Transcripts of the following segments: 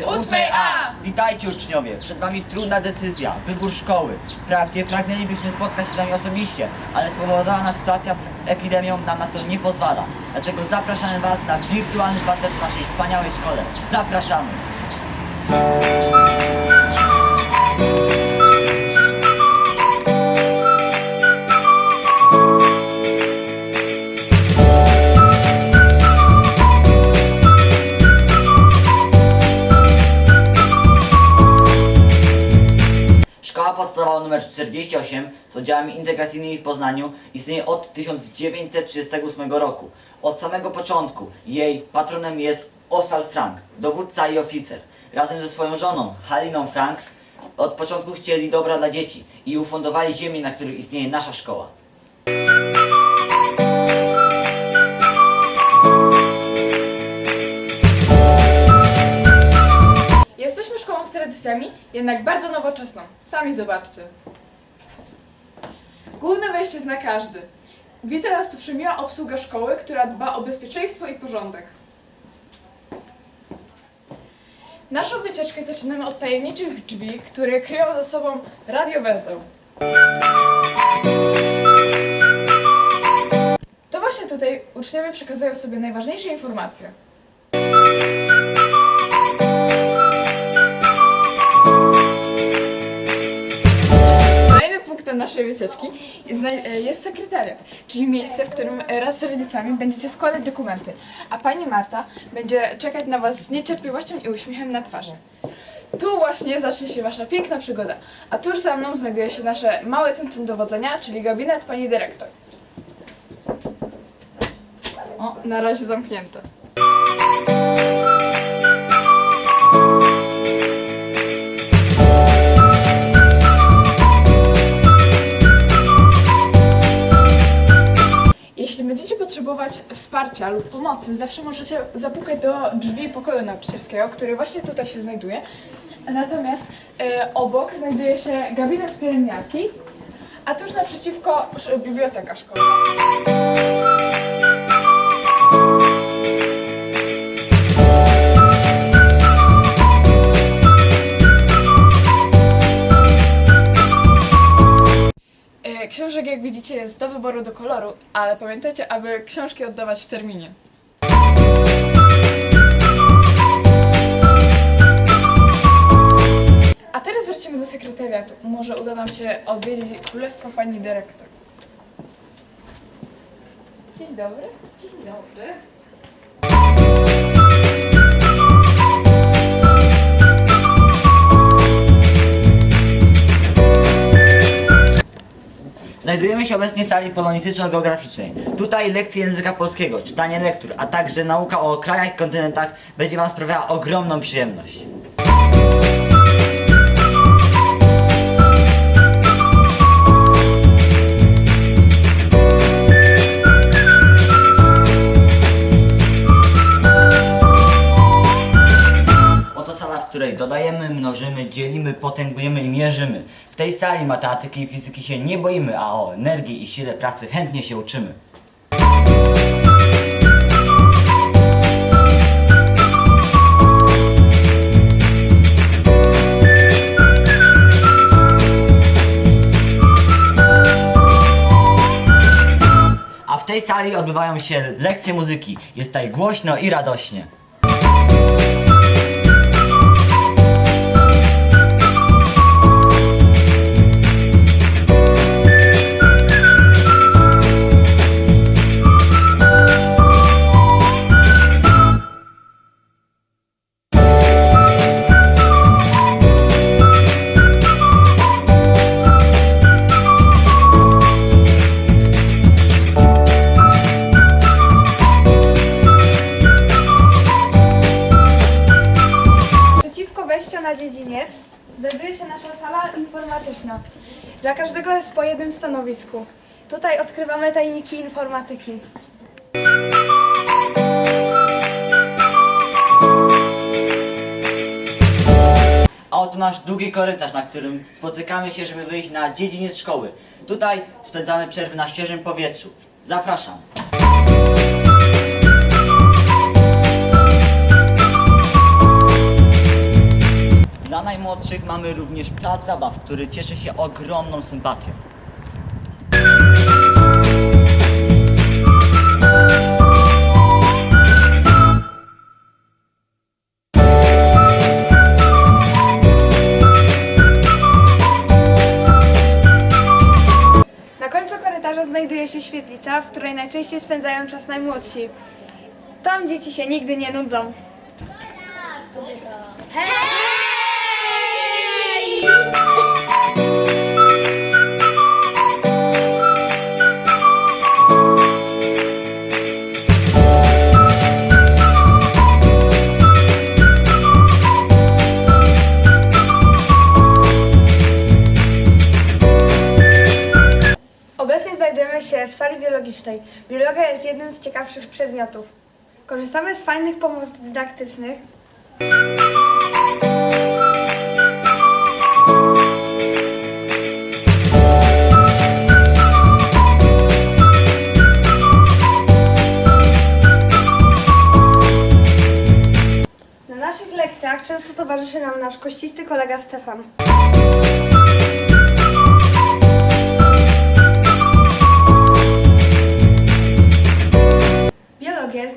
klasy ósmej A. Witajcie uczniowie, przed wami trudna decyzja, wybór szkoły. Wprawdzie pragnęlibyśmy spotkać się z wami osobiście, ale spowodowana sytuacja epidemią nam na to nie pozwala. Dlatego zapraszamy was na wirtualny spacer w naszej wspaniałej szkole. Zapraszamy! 38 z oddziałami integracyjnymi w Poznaniu istnieje od 1938 roku. Od samego początku jej patronem jest Oswald Frank, dowódca i oficer. Razem ze swoją żoną Haliną Frank od początku chcieli dobra dla dzieci i ufundowali ziemię, na której istnieje nasza szkoła. Jesteśmy szkołą z tradycjami, jednak bardzo nowoczesną. Sami zobaczcie. Główne wejście zna każdy. Wita nas tu przymiła obsługa szkoły, która dba o bezpieczeństwo i porządek. Naszą wycieczkę zaczynamy od tajemniczych drzwi, które kryją za sobą radiowęzeł. To właśnie tutaj uczniowie przekazują sobie najważniejsze informacje. Punktem naszej wycieczki e, jest sekretariat, czyli miejsce, w którym e, raz z rodzicami będziecie składać dokumenty, a pani Marta będzie czekać na Was z niecierpliwością i uśmiechem na twarzy. Tu właśnie zacznie się Wasza piękna przygoda, a tuż za mną znajduje się nasze małe centrum dowodzenia, czyli gabinet pani dyrektor. O, na razie zamknięte. Będziecie potrzebować wsparcia lub pomocy, zawsze możecie zapukać do drzwi pokoju nauczycielskiego, który właśnie tutaj się znajduje. Natomiast e, obok znajduje się gabinet pielęgniarki, a tuż naprzeciwko biblioteka szkolna. Jest do wyboru do koloru, ale pamiętajcie, aby książki oddawać w terminie. A teraz wrócimy do sekretariatu. Może uda nam się odwiedzić królestwo pani dyrektor. Dzień dobry. Dzień dobry. Znajdujemy się obecnie w sali polonistyczno-geograficznej. Tutaj lekcje języka polskiego, czytanie lektur, a także nauka o krajach i kontynentach będzie Wam sprawiała ogromną przyjemność. Oto sala, w której dodajemy, mnożymy, dzielimy, potęgujemy i mierzymy. W tej sali matematyki i fizyki się nie boimy, a o energii i sile pracy chętnie się uczymy. A w tej sali odbywają się lekcje muzyki. Jest tutaj głośno i radośnie. Na dziedziniec znajduje się nasza sala informatyczna. Dla każdego jest po jednym stanowisku. Tutaj odkrywamy tajniki informatyki. A oto nasz długi korytarz, na którym spotykamy się, żeby wyjść na dziedziniec szkoły. Tutaj spędzamy przerwy na świeżym powietrzu. Zapraszam. Dla najmłodszych mamy również plac zabaw, który cieszy się ogromną sympatią. Na końcu korytarza znajduje się świetlica, w której najczęściej spędzają czas najmłodsi. Tam dzieci się nigdy nie nudzą. Obecnie jednym z ciekawszych przedmiotów. Korzystamy z fajnych pomoców dydaktycznych. Na naszych lekcjach często towarzyszy nam nasz kościsty kolega Stefan.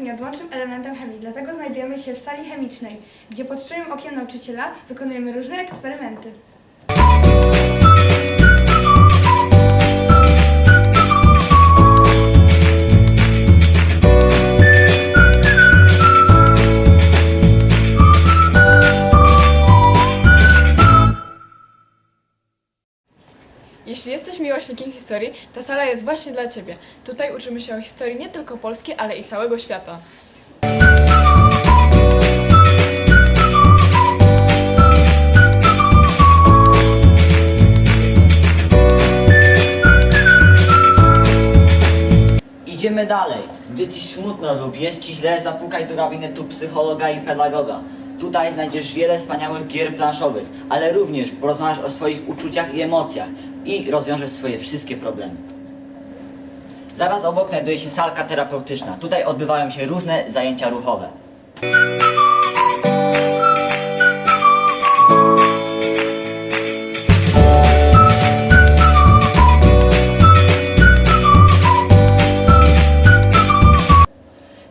Nieodłącznym elementem chemii, dlatego znajdujemy się w sali chemicznej, gdzie pod czujnym okiem nauczyciela wykonujemy różne eksperymenty. Jeśli jesteś miłośnikiem historii, ta sala jest właśnie dla Ciebie. Tutaj uczymy się o historii nie tylko Polski, ale i całego świata. Idziemy dalej. Gdy ci smutno lub jest ci źle, zapukaj do gabinetu psychologa i pedagoga. Tutaj znajdziesz wiele wspaniałych gier planszowych, ale również porozmawiasz o swoich uczuciach i emocjach i rozwiążesz swoje wszystkie problemy. Zaraz obok znajduje się salka terapeutyczna. Tutaj odbywają się różne zajęcia ruchowe.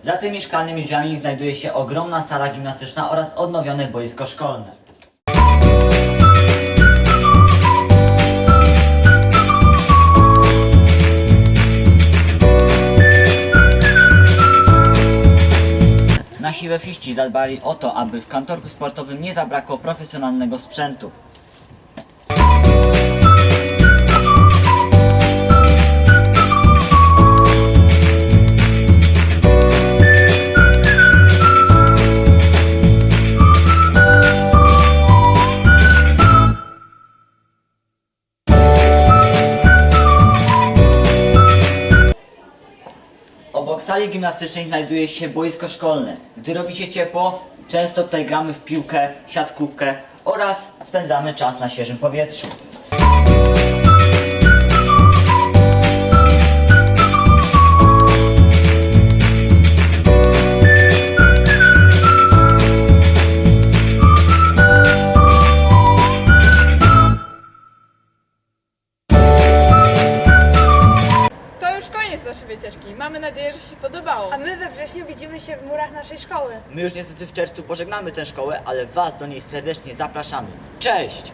Za tymi szklanymi drzwiami znajduje się ogromna sala gimnastyczna oraz odnowione boisko szkolne. Nasi wefiści zadbali o to, aby w kantorku sportowym nie zabrakło profesjonalnego sprzętu. Sali gimnastycznej znajduje się boisko szkolne. Gdy robi się ciepło, często tutaj gramy w piłkę, siatkówkę oraz spędzamy czas na świeżym powietrzu. Mamy nadzieję, że się podobało. A my we wrześniu widzimy się w murach naszej szkoły. My już niestety w czerwcu pożegnamy tę szkołę, ale Was do niej serdecznie zapraszamy. Cześć!